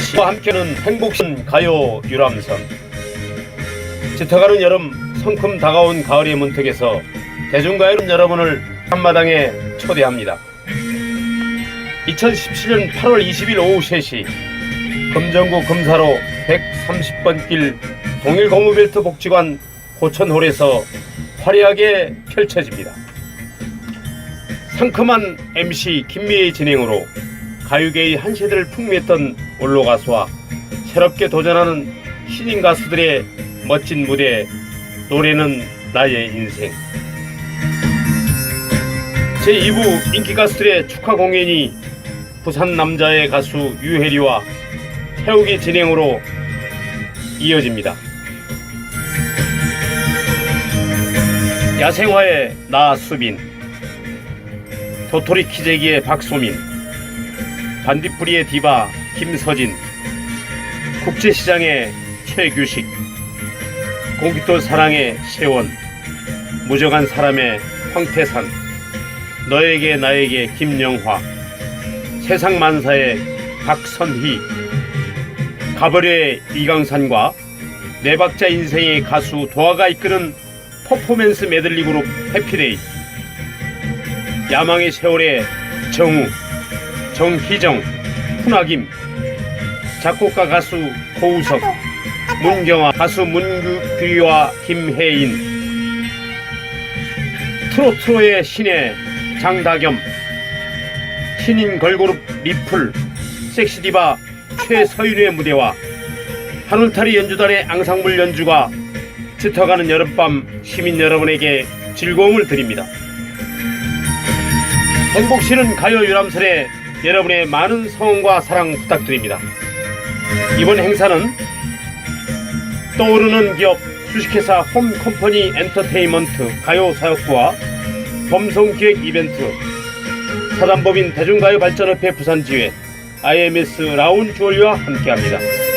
시와 함께는 행복신 가요 유람선 짙어가는 여름 성큼 다가온 가을의 문턱에서 대중가요 여러분을 한마당에 초대합니다 2017년 8월 20일 오후 3시 금정구 금사로 130번 길 동일고무벨트 복지관 고천홀에서 화려하게 펼쳐집니다. 상큼한 MC 김미의 진행으로 가요계의 한 세대를 풍미했던 올로 가수와 새롭게 도전하는 신인 가수들의 멋진 무대 노래는 나의 인생 제2부 인기 가수들의 축하 공연이 부산 남자의 가수 유혜리와 태욱의 진행으로 이어집니다. 야생화의 나수빈 도토리 키재기의 박소민 반딧불이의 디바 김서진. 국제시장의 최규식. 공깃돌 사랑의 세원. 무정한 사람의 황태산. 너에게 나에게 김영화. 세상 만사의 박선희. 가버려의 이강산과 네 박자 인생의 가수 도화가 이끄는 퍼포먼스 메들리 그룹 해피데이. 야망의 세월의 정우 정희정 훈아김 작곡가 가수 고우석 문경아 가수 문규리와 김혜인 트로트로의 신의 장다겸 신인 걸그룹 리플 섹시디바 최서윤의 무대와 하늘타리 연주단의 앙상블 연주가 짙어가는 여름밤 시민 여러분에게 즐거움을 드립니다. 행복시는 가요 유람선에 여러분의 많은 성원과 사랑 부탁드립니다. 이번 행사는 떠오르는 기업 주식회사 홈컴퍼니 엔터테인먼트 가요 사역부와 범성기획 이벤트 사단법인 대중가요 발전협회 부산지회 IMS 라운 주얼리와 함께합니다.